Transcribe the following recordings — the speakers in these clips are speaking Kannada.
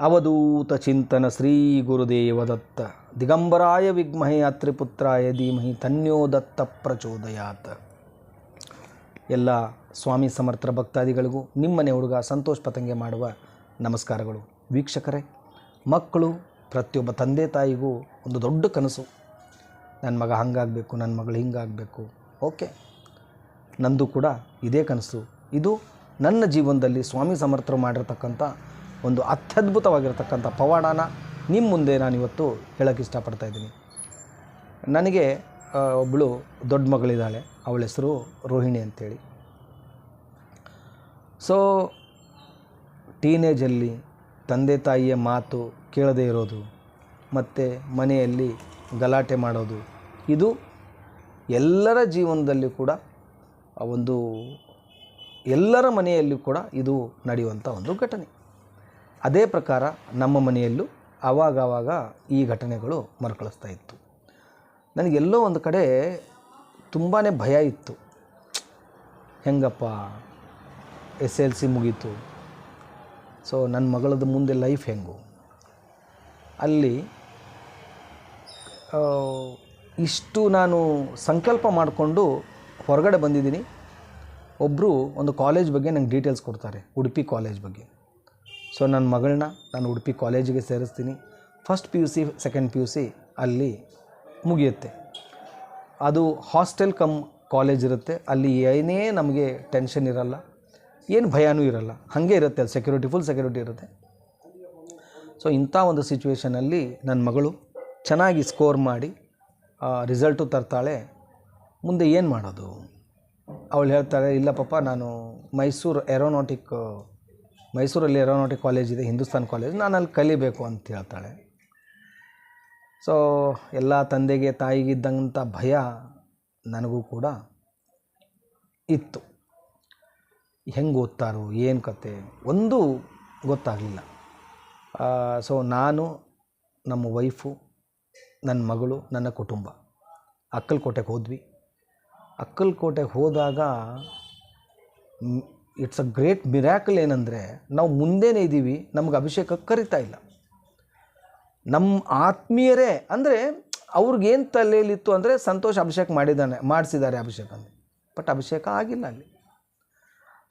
ಅವಧೂತ ಚಿಂತನ ಶ್ರೀ ಗುರುದೇವದತ್ತ. ದಿಗಂಬರಾಯ ವಿಗ್ಮಹೆ ಅತ್ರಿಪುತ್ರಾಯ ಧೀಮಹಿ ತನ್ಯೋ ದತ್ತ ಪ್ರಚೋದಯಾತ. ಎಲ್ಲ ಸ್ವಾಮಿ ಸಮರ್ಥರ ಭಕ್ತಾದಿಗಳಿಗೂ, ನಿಮ್ಮನೆ ಹುಡುಗ ಸಂತೋಷ್ ಪತಂಗೆ ಮಾಡುವ ನಮಸ್ಕಾರಗಳು. ವೀಕ್ಷಕರೇ, ಮಕ್ಕಳು, ಪ್ರತಿಯೊಬ್ಬ ತಂದೆ ತಾಯಿಗೂ ಒಂದು ದೊಡ್ಡ ಕನಸು. ನನ್ನ ಮಗ ಹಂಗಾಗಬೇಕು ನನ್ನ ಮಗಳು ಹಿಂಗಾಗಬೇಕು. ಓಕೆ. ನಂದು ಕೂಡ ಇದೇ ಕನಸು. ಇದು ನನ್ನ ಜೀವನದಲ್ಲಿ ಸ್ವಾಮಿ ಸಮರ್ಥರು ಮಾಡಿರ್ತಕ್ಕಂಥ ಒಂದು ಅತ್ಯದ್ಭುತವಾಗಿರತಕ್ಕಂಥ ಪವಾಡನ ನಿಮ್ಮ ಮುಂದೆ ನಾನು ಇವತ್ತು ಹೇಳೋಕ್ಕೆ ಇಷ್ಟಪಡ್ತಾ ಇದ್ದೀನಿ. ನನಗೆ ಒಬ್ಬಳು ದೊಡ್ಡ ಮಗಳಿದ್ದಾಳೆ. ಅವಳ ಹೆಸರು ರೋಹಿಣಿ ಅಂತೇಳಿ. ಸೊ ಟೀನೇಜಲ್ಲಿ ತಂದೆ ತಾಯಿಯ ಮಾತು ಕೇಳದೇ ಇರೋದು, ಮತ್ತು ಮನೆಯಲ್ಲಿ ಗಲಾಟೆ ಮಾಡೋದು, ಇದು ಎಲ್ಲರ ಜೀವನದಲ್ಲಿ ಕೂಡ ಒಂದು ಎಲ್ಲರ ಮನೆಯಲ್ಲಿ ಕೂಡ ಇದು ನಡೆಯುವಂಥ ಒಂದು ಘಟನೆ. ಅದೇ ಪ್ರಕಾರ ನಮ್ಮ ಮನೆಯಲ್ಲೂ ಆವಾಗವಾಗ ಈ ಘಟನೆಗಳು ಮರುಕಳಿಸ್ತಾ ಇತ್ತು. ನನಗೆಲ್ಲೋ ಒಂದು ಕಡೆ ತುಂಬಾ ಭಯ ಇತ್ತು. ಹೆಂಗಪ್ಪ, ಎಸ್ ಎಲ್ ಸಿ ಮುಗೀತು. ಸೊ ನನ್ನ ಮಗಳದ್ದು ಮುಂದೆ ಲೈಫ್ ಹೆಂಗು? ಅಲ್ಲಿ ಇಷ್ಟು ನಾನು ಸಂಕಲ್ಪ ಮಾಡಿಕೊಂಡು ಹೊರಗಡೆ ಬಂದಿದ್ದೀನಿ. ಒಬ್ಬರು ಒಂದು ಕಾಲೇಜ್ ಬಗ್ಗೆ ನಂಗೆ ಡೀಟೇಲ್ಸ್ ಕೊಡ್ತಾರೆ, ಉಡುಪಿ ಕಾಲೇಜ್ ಬಗ್ಗೆ. ಸೊ ನನ್ನ ಮಗಳನ್ನ ನಾನು ಉಡುಪಿ ಕಾಲೇಜಿಗೆ ಸೇರಿಸ್ತೀನಿ. First P U C second P U C ಅಲ್ಲಿ ಮುಗಿಯುತ್ತೆ. ಅದು ಹಾಸ್ಟೆಲ್ ಕಮ್ ಕಾಲೇಜ್ ಇರುತ್ತೆ. ಅಲ್ಲಿ ಏನೇ ನಮಗೆ ಟೆನ್ಷನ್ ಇರಲ್ಲ, ಏನು ಭಯನೂ ಇರಲ್ಲ. ಹಾಗೆ ಇರುತ್ತೆ, ಅಲ್ಲಿ ಸೆಕ್ಯೂರಿಟಿ ಫುಲ್ ಸೆಕ್ಯೂರಿಟಿ ಇರುತ್ತೆ. ಸೊ ಇಂಥ ಒಂದು ಸಿಚುವೇಷನಲ್ಲಿ ನನ್ನ ಮಗಳು ಚೆನ್ನಾಗಿ ಸ್ಕೋರ್ ಮಾಡಿ ರಿಸಲ್ಟು ತರ್ತಾಳೆ. ಮುಂದೆ ಏನು ಮಾಡೋದು? ಅವಳು ಹೇಳ್ತಾಳೆ, ಇಲ್ಲ ಪಾಪ, ನಾನು ಮೈಸೂರು ಏರೋನಾಟಿಕ್ ಮೈಸೂರಲ್ಲಿ ಏರೋನಾಟಿಕ್ ಕಾಲೇಜ್ ಇದೆ, ಹಿಂದೂಸ್ತಾನ್ ಕಾಲೇಜ್. ನಾನು ಅಲ್ಲಿ ಕಲಿಬೇಕು ಅಂತ ಹೇಳ್ತಾಳೆ. ಸೊ ಎಲ್ಲ ತಂದೆಗೆ ತಾಯಿಗಿದ್ದಂಥ ಭಯ ನನಗೂ ಕೂಡ ಇತ್ತು. ಹೆಂಗೆ ಓದ್ತಾರೋ, ಏನು ಕತೆ ಒಂದು ಗೊತ್ತಾಗಲಿಲ್ಲ. ಸೊ ನಾನು, ನಮ್ಮ ವೈಫು ನನ್ನ ಮಗಳು, ನನ್ನ ಕುಟುಂಬ ಅಕ್ಕಲಕೋಟೆಗೆ ಹೋದ್ವಿ. ಅಕ್ಕಲಕೋಟೆಗೆ ಹೋದಾಗ ಇಟ್ಸ್ ಅ ಗ್ರೇಟ್ ಮಿರಾಕಲ್ ಏನಂದರೆ ನಾವು ಮುಂದೆನೇ ಇದ್ದೀವಿ, ನಮ್ಗೆ ಅಭಿಷೇಕಕ್ಕೆ ಕರಿತಾ ಇಲ್ಲ. ನಮ್ಮ ಆತ್ಮೀಯರೇ, ಅಂದರೆ ಅವ್ರಿಗೇನು ತಲೆಯಲ್ಲಿತ್ತು ಅಂದರೆ ಸಂತೋಷ ಅಭಿಷೇಕ ಮಾಡಿದ್ದಾನೆ, ಮಾಡಿಸಿದ್ದಾರೆ ಅಭಿಷೇಕ ಬಟ್ ಅಭಿಷೇಕ ಆಗಿಲ್ಲ ಅಲ್ಲಿ.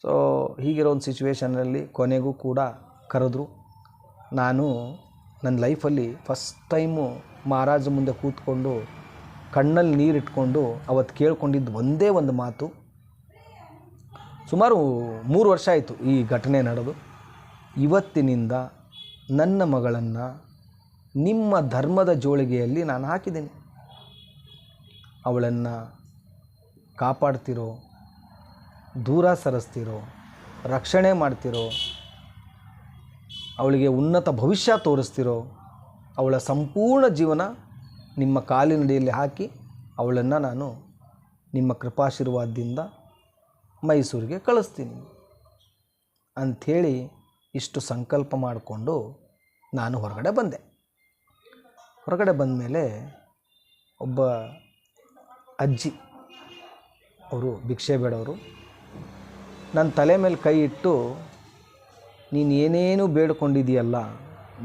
ಸೊ ಹೀಗಿರೋ ಒಂದು ಸಿಚುವೇಷನಲ್ಲಿ ಕೊನೆಗೂ ಕೂಡ ಕರೆದ್ರು. ನಾನು ನನ್ನ ಲೈಫಲ್ಲಿ ಫಸ್ಟ್ ಟೈಮು ಮಹಾರಾಜ ಮುಂದೆ ಕೂತ್ಕೊಂಡು ಕಣ್ಣಲ್ಲಿ ನೀರಿಟ್ಕೊಂಡು ಅವತ್ತು ಕೇಳ್ಕೊಂಡಿದ್ದು ಒಂದೇ ಒಂದು ಮಾತು. ಸುಮಾರು ಮೂರು ವರ್ಷ ಆಯಿತು ಈ ಘಟನೆ ನಡೆದು. ಇವತ್ತಿನಿಂದ ನನ್ನ ಮಗಳನ್ನು ನಿಮ್ಮ ಧರ್ಮದ ಜೋಳಿಗೆಯಲ್ಲಿ ನಾನು ಹಾಕಿದ್ದೀನಿ. ಅವಳನ್ನು ಕಾಪಾಡ್ತಿರೋ, ದೂರ ಸರಿಸ್ತಿರೋ, ರಕ್ಷಣೆ ಮಾಡ್ತಿರೋ, ಅವಳಿಗೆ ಉನ್ನತ ಭವಿಷ್ಯ ತೋರಿಸ್ತಿರೋ, ಅವಳ ಸಂಪೂರ್ಣ ಜೀವನ ನಿಮ್ಮ ಕಾಲಿನಡಿಯಲ್ಲಿ ಹಾಕಿ ಅವಳನ್ನು ನಾನು ನಿಮ್ಮ ಕೃಪಾಶೀರ್ವಾದದಿಂದ ಮೈಸೂರಿಗೆ ಕಳಿಸ್ತೀನಿ. ಅಂಥೇಳಿ ಇಷ್ಟು ಸಂಕಲ್ಪ ಮಾಡಿಕೊಂಡು ನಾನು ಹೊರಗಡೆ ಬಂದೆ. ಹೊರಗಡೆ ಬಂದ ಮೇಲೆ ಒಬ್ಬ ಅಜ್ಜಿ, ಅವರು ಭಿಕ್ಷೆ ಬೇಡವರು ನನ್ನ ತಲೆ ಮೇಲೆ ಕೈ ಇಟ್ಟು, ನೀನು ಏನೇನು ಬೇಡ್ಕೊಂಡಿದೆಯಲ್ಲ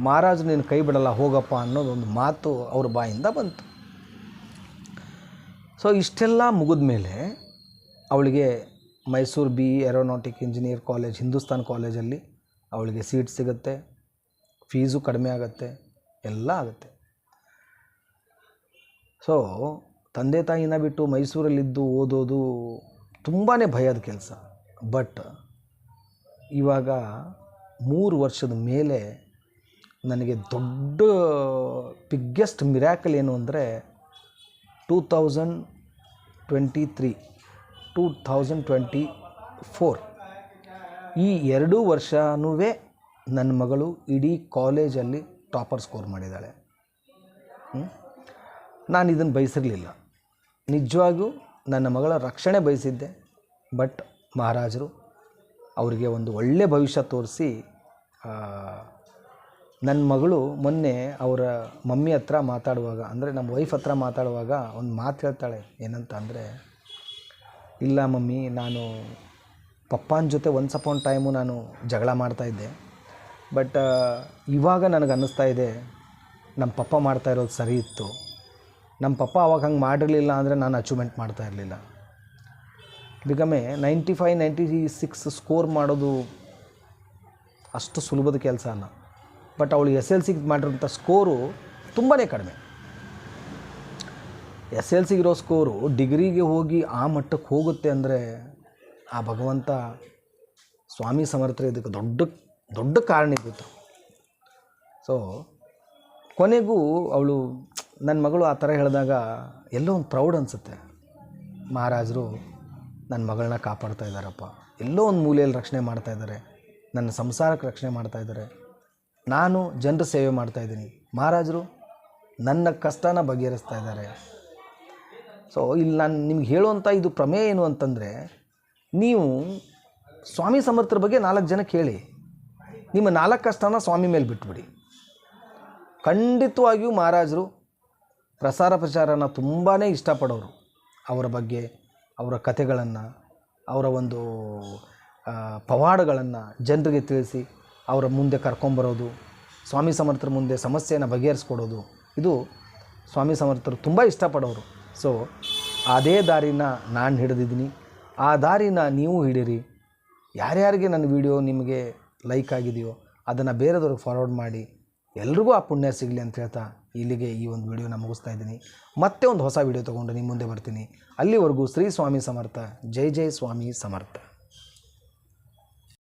ಮಹಾರಾಜ ನೀನು ಕೈ ಬಿಡಲ್ಲ, ಹೋಗಪ್ಪ ಅನ್ನೋದೊಂದು ಮಾತು ಅವ್ರ ಬಾಯಿಂದ ಬಂತು. ಸೊ ಇಷ್ಟೆಲ್ಲ ಮುಗಿದ ಮೇಲೆ ಅವಳಿಗೆ Mysuru B aeronautic engineer college, Hindustan ಕಾಲೇಜಲ್ಲಿ ಅವಳಿಗೆ ಸೀಟ್ ಸಿಗುತ್ತೆ. ಫೀಸು ಕಡಿಮೆ ಆಗುತ್ತೆ. ಎಲ್ಲ ಆಗುತ್ತೆ. ಸೊ ತಂದೆ ತಾಯಿನ ಬಿಟ್ಟು ಮೈಸೂರಲ್ಲಿದ್ದು ಓದೋದು ತುಂಬಾ ಭಯದ ಕೆಲಸ. ಬಟ್ ಇವಾಗ ಮೂರು ವರ್ಷದ ಮೇಲೆ ನನಗೆ ದೊಡ್ಡ ಬಿಗ್ಗೆಸ್ಟ್ ಮಿರಾಕಲ್ ಏನು ಅಂದರೆ two thousand twenty three two thousand twenty four ಈ ಎರಡೂ ವರ್ಷನೂ ನನ್ನ ಮಗಳು ಇಡೀ ಕಾಲೇಜಲ್ಲಿ ಟಾಪರ್ ಸ್ಕೋರ್ ಮಾಡಿದ್ದಾಳೆ. ನಾನು ಇದನ್ನು ಬಯಸಿರಲಿಲ್ಲ. ನಿಜವಾಗೂ ನನ್ನ ಮಗಳ ರಕ್ಷಣೆ ಬಯಸಿದ್ದೆ. ಬಟ್ ಮಹಾರಾಜರು ಅವರಿಗೆ ಒಂದು ಒಳ್ಳೆಯ ಭವಿಷ್ಯ ತೋರಿಸಿ ನನ್ನ ಮಗಳು ಮೊನ್ನೆ ಅವರ ಮಮ್ಮಿ ಹತ್ರ ಮಾತಾಡುವಾಗ, ಅಂದರೆ ನಮ್ಮ ವೈಫ್ ಹತ್ರ ಮಾತಾಡುವಾಗ ಒಂದು ಮಾತು ಹೇಳ್ತಾಳೆ. ಏನಂತ ಅಂದರೆ ಇಲ್ಲ ಮಮ್ಮಿ, ನಾನು ಪಪ್ಪನ ಜೊತೆ ಒನ್ಸ್ ಅಪಾನ್ ಟೈಮು ನಾನು ಜಗಳ ಮಾಡ್ತಾಯಿದ್ದೆ ಬಟ್ ಇವಾಗ ನನಗೆ ಅನ್ನಿಸ್ತಾ ಇದೆ ನಮ್ಮ ಪಪ್ಪ ಮಾಡ್ತಾ ಇರೋದು ಸರಿ ಇತ್ತು. ನಮ್ಮ ಪಪ್ಪ ಅವಾಗ ಹಂಗೆ ಮಾಡಿರಲಿಲ್ಲ ಅಂದರೆ ನಾನು ಅಚೀವ್ಮೆಂಟ್ ಮಾಡ್ತಾ ಇರಲಿಲ್ಲ. ಬಿಕಮೆ ninety five ninety six score ಮಾಡೋದು ಅಷ್ಟು ಸುಲಭದ ಕೆಲಸ ಅಲ್ಲ. ಬಟ್ ಅವಳು ಎಸ್ ಎಲ್ ಸಿಗೆ ಮಾಡಿರೋಂಥ ಸ್ಕೋರು ತುಂಬಾ ಕಡಿಮೆ. ಎಸ್ ಎಲ್ ಸಿಗಿರೋ ಸ್ಕೋರು ಡಿಗ್ರಿಗೆ ಹೋಗಿ ಆ ಮಟ್ಟಕ್ಕೆ ಹೋಗುತ್ತೆ ಅಂದರೆ ಆ ಭಗವಂತ ಸ್ವಾಮಿ ಸಮರ್ಥರು ಇದಕ್ಕೆ ದೊಡ್ಡ ದೊಡ್ಡ ಕಾರಣ ಇದ್ದಿತ್ತು. ಸೊ ಕೊನೆಗೂ ಅವಳು, ನನ್ನ ಮಗಳು ಆ ಥರ ಹೇಳಿದಾಗ ಎಲ್ಲೋ ಒಂದು ಪ್ರೌಡ್ ಅನಿಸುತ್ತೆ. ಮಹಾರಾಜರು, ನನ್ನ ಮಗಳನ್ನ ಕಾಪಾಡ್ತಾ ಇದ್ದಾರಪ್ಪ. ಎಲ್ಲೋ ಒಂದು ಮೂಲೆಯಲ್ಲಿ ರಕ್ಷಣೆ ಮಾಡ್ತಾಯಿದ್ದಾರೆ ನನ್ನ ಸಂಸಾರಕ್ಕೆ ರಕ್ಷಣೆ ಮಾಡ್ತಾಯಿದ್ದಾರೆ ನಾನು ಜನರ ಸೇವೆ ಮಾಡ್ತಾಯಿದ್ದೀನಿ ಮಹಾರಾಜರು, ನನ್ನ ಕಷ್ಟನ ಬಗೆಹರಿಸ್ತಾ ಇದ್ದಾರೆ. ಸೊ ಇಲ್ಲಿ ನಾನು ನಿಮ್ಗೆ ಹೇಳುವಂಥ ಇದು ಪ್ರಮೇಯ ಏನು ಅಂತಂದರೆ, ನೀವು ಸ್ವಾಮಿ ಸಮರ್ಥರ ಬಗ್ಗೆ ನಾಲ್ಕು ಜನ ಕೇಳಿ. ನಿಮ್ಮ ನಾಲ್ಕು ಕಷ್ಟನ ಸ್ವಾಮಿ ಮೇಲೆ ಬಿಟ್ಬಿಡಿ. ಖಂಡಿತವಾಗಿಯೂ ಮಹಾರಾಜರು ಪ್ರಸಾರ ಪ್ರಚಾರನ ತುಂಬಾ ಇಷ್ಟಪಡೋರು. ಅವರ ಬಗ್ಗೆ, ಅವರ ಕಥೆಗಳನ್ನು, ಅವರ ಒಂದು ಪವಾಡಗಳನ್ನು ಜನರಿಗೆ ತಿಳಿಸಿ, ಅವರ ಮುಂದೆ ಕರ್ಕೊಂಬರೋದು, ಸ್ವಾಮಿ ಸಮರ್ಥರ ಮುಂದೆ ಸಮಸ್ಯೆಯನ್ನು ಬಗೆಹರಿಸ್ಕೊಡೋದು. ಇದು ಸ್ವಾಮಿ ಸಮರ್ಥರು ತುಂಬ ಇಷ್ಟಪಡೋರು. ಸೊ ಅದೇ ದಾರಿನ ನಾನು ಹಿಡಿದಿದ್ದೀನಿ. ಆ ದಾರಿನ ನೀವು ಹಿಡೀರಿ. ಯಾರ್ಯಾರಿಗೆ ನನ್ನ ವಿಡಿಯೋ ನಿಮಗೆ ಲೈಕ್ ಆಗಿದೆಯೋ ಅದನ್ನು ಬೇರೆದವ್ರಿಗೆ ಫಾರ್ವರ್ಡ್ ಮಾಡಿ. ಎಲ್ರಿಗೂ ಆ ಪುಣ್ಯ ಸಿಗಲಿ ಅಂತ ಹೇಳ್ತಾ ಇಲ್ಲಿಗೆ ಈ ಒಂದು ವಿಡಿಯೋನ ಮುಗಿಸ್ತಾ ಇದ್ದೀನಿ. ಮತ್ತೆ ಒಂದು ಹೊಸ ವಿಡಿಯೋ ತೊಗೊಂಡು ನಿಮ್ಮ ಮುಂದೆ ಬರ್ತೀನಿ. ಅಲ್ಲಿವರೆಗೂ ಶ್ರೀ ಸ್ವಾಮಿ ಸಮರ್ಥ. ಜೈ ಜೈ ಸ್ವಾಮಿ ಸಮರ್ಥ.